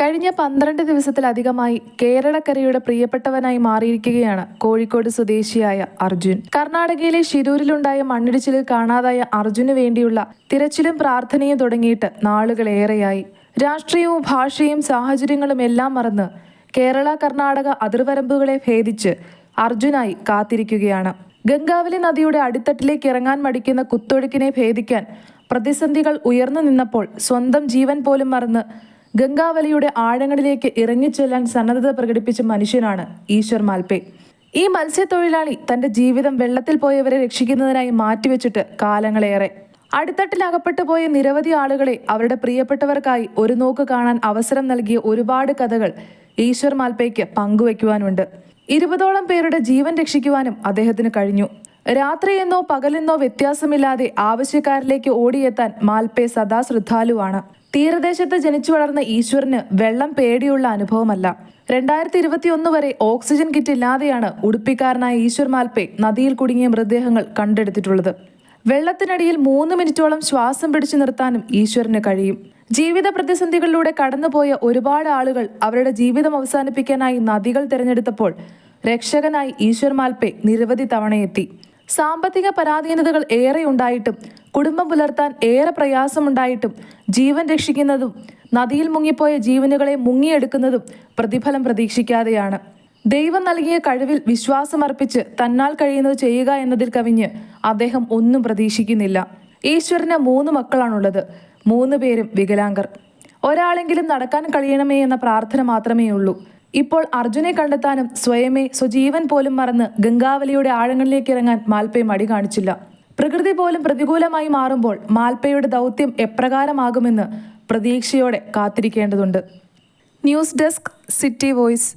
കഴിഞ്ഞ പന്ത്രണ്ട് ദിവസത്തിലധികമായി കേരളക്കരയുടെ പ്രിയപ്പെട്ടവനായി മാറിയിരിക്കുകയാണ് കോഴിക്കോട് സ്വദേശിയായ അർജുൻ. കർണാടകയിലെ ശിരൂരിലുണ്ടായ മണ്ണിടിച്ചിലിൽ കാണാതായ അർജുന് വേണ്ടിയുള്ള തിരച്ചിലും പ്രാർത്ഥനയും തുടങ്ങിയിട്ട് നാളുകളേറെയായി. രാഷ്ട്രീയവും ഭാഷയും സാഹചര്യങ്ങളും എല്ലാം മറന്ന് കേരള കർണാടക അതിർവരമ്പുകളെ ഭേദിച്ച് അർജുനായി കാത്തിരിക്കുകയാണ്. ഗംഗാവലി നദിയുടെ അടിത്തട്ടിലേക്ക് ഇറങ്ങാൻ മടിക്കുന്ന കുത്തൊഴുക്കിനെ ഭേദിക്കാൻ പ്രതിസന്ധികൾ ഉയർന്നു നിന്നപ്പോൾ സ്വന്തം ജീവൻ പോലും മറന്ന് ഗംഗാവലിയുടെ ആഴങ്ങളിലേക്ക് ഇറങ്ങിച്ചെല്ലാൻ സന്നദ്ധത പ്രകടിപ്പിച്ച മനുഷ്യനാണ് ഈശ്വർ മാൽപേ. ഈ മത്സ്യത്തൊഴിലാളി തന്റെ ജീവിതം വെള്ളത്തിൽ പോയവരെ രക്ഷിക്കുന്നതിനായി മാറ്റിവെച്ചിട്ട് കാലങ്ങളേറെ. അടിത്തട്ടിൽ അകപ്പെട്ടു പോയ നിരവധി ആളുകളെ അവരുടെ പ്രിയപ്പെട്ടവർക്കായി ഒരു നോക്ക് കാണാൻ അവസരം നൽകിയ ഒരുപാട് കഥകൾ ഈശ്വർ മാൽപേക്ക് പങ്കുവയ്ക്കുവാനുണ്ട് ഇരുപതോളം പേരുടെ ജീവൻ രക്ഷിക്കുവാനും അദ്ദേഹത്തിന് കഴിഞ്ഞു. രാത്രിയെന്നോ പകലെന്നോ വ്യത്യാസമില്ലാതെ ആവശ്യക്കാരിലേക്ക് ഓടിയെത്താൻ മാൽപേ സദാ ശ്രദ്ധാലുവാണ് തീരദേശത്ത് ജനിച്ചു വളർന്ന ഈശ്വരന് വെള്ളം പേടിയുള്ള അനുഭവമല്ല. രണ്ടായിരത്തി ഇരുപത്തിയൊന്ന് വരെ ഓക്സിജൻ കിറ്റ് ഇല്ലാതെയാണ് ഉടുപ്പിക്കാരനായ ഈശ്വർ മാൽപേ നദിയിൽ കുടുങ്ങിയ മൃതദേഹങ്ങൾ കണ്ടെടുത്തിട്ടുള്ളത്. വെള്ളത്തിനടിയിൽ മൂന്ന് മിനിറ്റോളം ശ്വാസം പിടിച്ചു നിർത്താനും ഈശ്വരന് കഴിയും. ജീവിത പ്രതിസന്ധികളിലൂടെ കടന്നുപോയ ഒരുപാട് ആളുകൾ അവരുടെ ജീവിതം അവസാനിപ്പിക്കാനായി നദികൾ തിരഞ്ഞെടുത്തപ്പോൾ രക്ഷകനായി ഈശ്വർ മാൽപേ നിരവധി തവണയെത്തി. സാമ്പത്തിക പരാധീനതകൾ ഏറെ ഉണ്ടായിട്ടും കുടുംബം പുലർത്താൻ ഏറെ പ്രയാസമുണ്ടായിട്ടും ജീവൻ രക്ഷിക്കുന്നതും നദിയിൽ മുങ്ങിപ്പോയ ജീവനുകളെ മുങ്ങിയെടുക്കുന്നതും പ്രതിഫലം പ്രതീക്ഷിക്കാതെയാണ്. ദൈവം നൽകിയ കഴിവിൽ വിശ്വാസമർപ്പിച്ച് തന്നാൽ കഴിയുന്നത് ചെയ്യുക എന്നതിൽ കവിഞ്ഞ് അദ്ദേഹം ഒന്നും പ്രതീക്ഷിക്കുന്നില്ല. ഈശ്വരന് മൂന്ന് മക്കളാണുള്ളത്. മൂന്ന് പേരും വികലാംഗർ. ഒരാളെങ്കിലും നടക്കാൻ കഴിയണമേ എന്ന പ്രാർത്ഥന മാത്രമേ ഉള്ളൂ ഇപ്പോൾ അർജുനെ കണ്ടെത്താനും സ്വയമേ സ്വജീവൻ പോലും മറന്ന് ഗംഗാവലിയുടെ ആഴങ്ങളിലേക്ക് ഇറങ്ങാൻ മാൽപ്പേ മടി കാണിച്ചില്ല. പ്രകൃതി പോലും പ്രതികൂലമായി മാറുമ്പോൾ മാൽപ്പയുടെ ദൗത്യം എപ്രകാരമാകുമെന്ന് പ്രതീക്ഷയോടെ കാത്തിരിക്കേണ്ടതുണ്ട്. News desk city voice.